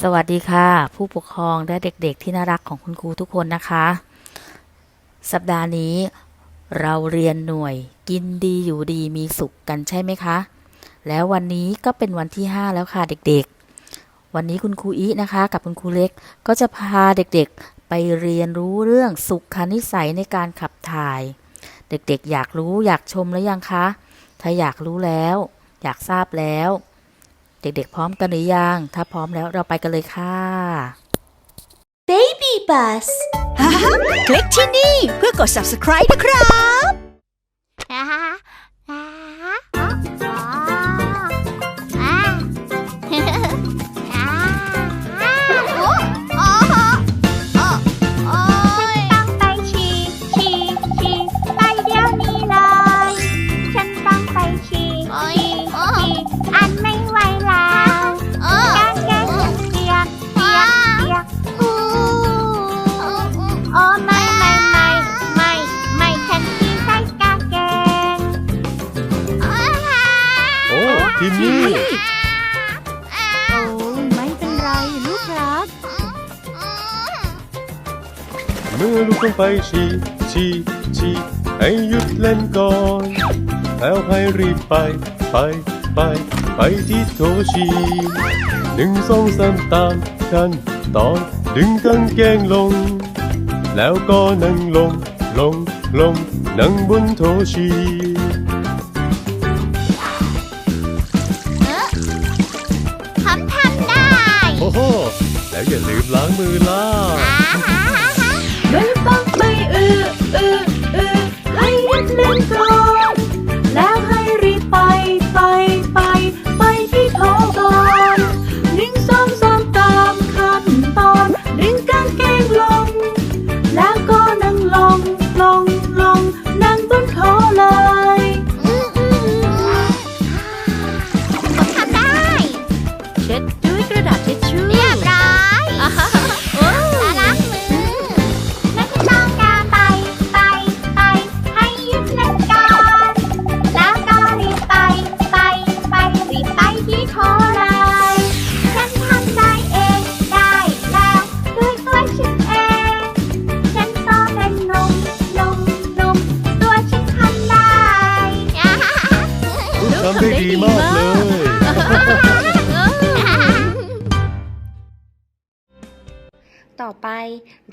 สวัสดีค่ะ ผู้ปกครองและเด็กๆ ที่น่ารักของคุณครูทุกคนนะคะ สัปดาห์นี้เราเรียนหน่วยกินดีอยู่ดีมีสุขกันใช่ไหมคะ แล้ววันนี้ก็เป็นวันที่ 5 แล้วค่ะเด็กๆ วันนี้คุณครูอีนะคะ กับคุณครูเล็กก็จะพาเด็กๆ ไปเรียนรู้เรื่องสุขนิสัยในการขับถ่าย เด็กๆ อยากรู้อยากชมหรือยังคะ ถ้าอยากรู้แล้ว อยากทราบแล้ว เด็กๆ พร้อมกันหรือยัง ถ้าพร้อมแล้วเราไปกันเลยค่ะ Baby Bus ฮ่าฮ่าคลิกที่นี่เพื่อกด subscribe นะครับ มื่อลูกต้องไปฉี่ฉี่ฉี่ให้หยุดเล่นก่อน แล้วให้รีบไป ไปไป ไปที่โถฉี่หนึ่งสองสามตามขั้นตอนดึงกางเกงลง แล้วก็นั่งลง ลง ลง นั่งบนโถฉี่ทำทำได้ โอ้โห แล้วอย่าลืมล้างมือล่ะ ได้ดีมากเลย ต่อไป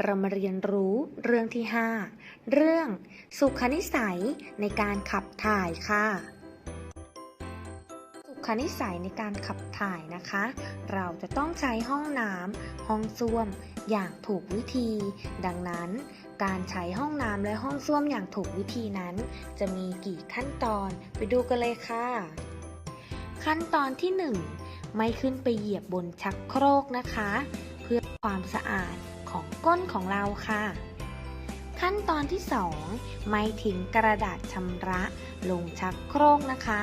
เรามาเรียนรู้เรื่องที่ 5 เรื่องสุขนิสัยในการขับถ่ายค่ะ ขนิสัยในการขับถ่ายนะคะ เราจะต้องใช้ห้องน้ำห้องส้วม อย่างถูกวิธี ดังนั้น การใช้ห้องน้ำและห้องส้วมอย่างถูกวิธีนั้น จะมีกี่ขั้นตอนไปดูกันเลยค่ะ ขั้นตอนที่ 1 ไม่ขึ้นไปเหยียบบนชักโครกนะคะ เพื่อความสะอาดของก้นของเราค่ะขั้นตอนที่ 2 ไม่ทิ้งกระดาษชำระลงชักโครกนะคะ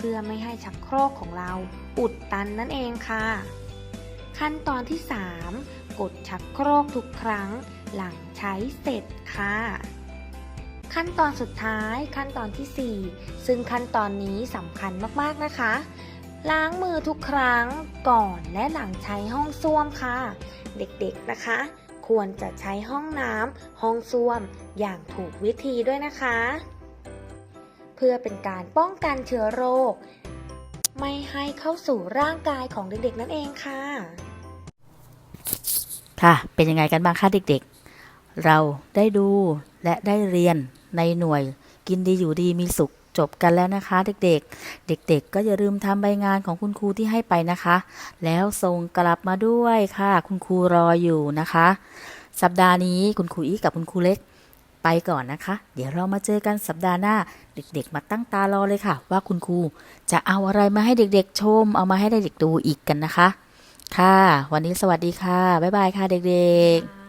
พื่อไม่ให้ชักโครกของเราอุดตันนั่นเองค่ะ ขั้นตอนที่ 3 กดชักโครกทุกครั้งหลังใช้เสร็จค่ะ ขั้นตอนสุดท้ายขั้นตอนทีสี่ 4 ซึ่งขั้นตอนนี้สำคัญมากๆนะคะ ล้างมือทุกครั้งก่อนและหลังใช้ห้องส้วมค่ะ เด็กๆนะคะ ควรจะใช้ห้องน้ำห้องส้วมอย่างถูกวิธีด้วยนะคะ พื่อเป็นการป้องกันเชื้อโรค ไม่ให้เข้าสู่ร่างกายของเด็กๆนั่นเองค่ะ ค่ะ เป็นยังไงกันบ้างคะเด็กๆ เราได้ดูและได้เรียนในหน่วยกินดีอยู่ดีมีสุขจบกันแล้วนะคะเด็กๆ เด็กๆ ก็อย่าลืมทำใบงานของคุณครูที่ให้ไปนะคะ แล้วส่งกลับมาด้วยค่ะ คุณครูรออยู่นะคะ สัปดาห์นี้คุณครูอีกกับคุณครูเล็ก ไปก่อนนะคะ เดี๋ยวเรามาเจอกันสัปดาห์หน้า เด็กๆ มาตั้งตารอเลยค่ะ ว่าคุณครูจะเอาอะไรมาให้เด็กๆ ชม เอามาให้เด็กๆดูอีกกันนะคะ ค่ะ วันนี้สวัสดีค่ะ บ๊ายบายค่ะเด็กๆ